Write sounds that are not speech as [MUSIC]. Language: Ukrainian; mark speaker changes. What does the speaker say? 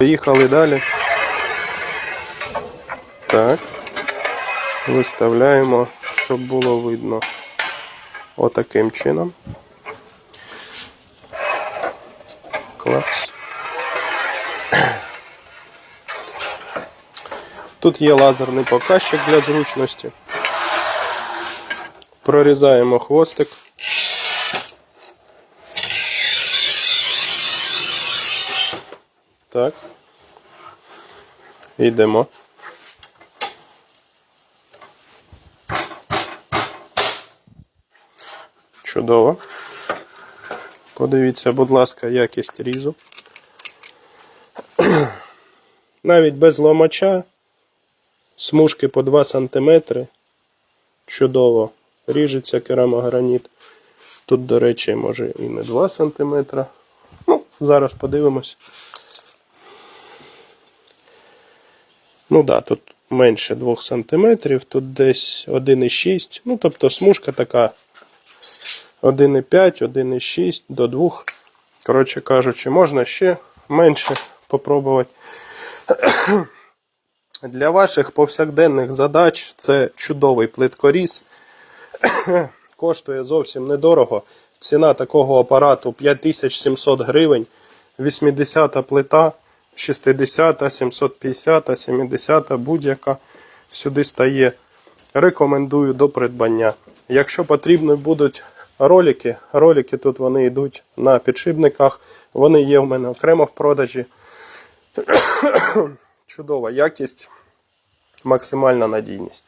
Speaker 1: Поїхали далі. Так. Виставляємо, щоб було видно отаким чином. Клас. Тут є лазерний показчик для зручності. Прорізаємо хвостик. Так. Йдемо. Чудово. Подивіться, будь ласка, якість різу. [CLEARS THROAT] Навіть без ломача смужки по 2 см. Чудово. Ріжеться керамограніт. Тут, до речі, може і не 2 см. Ну, зараз подивимось. Ну да, тут менше 2 см, тут десь 1,6. Ну, тобто смужка така 1,5, 1,6 до 2. Коротше кажучи, можна ще менше попробувати. [COUGHS] Для ваших повсякденних задач це чудовий плиткоріз. [COUGHS] Коштує зовсім недорого. Ціна такого апарату 5700 гривень. 80 плита, 60, 750, 70 будь-яка сюди стає. Рекомендую до придбання. Якщо потрібні будуть ролики, ролики тут вони йдуть на підшипниках. Вони є в мене окремо в продажі. [COUGHS] Чудова якість, максимальна надійність.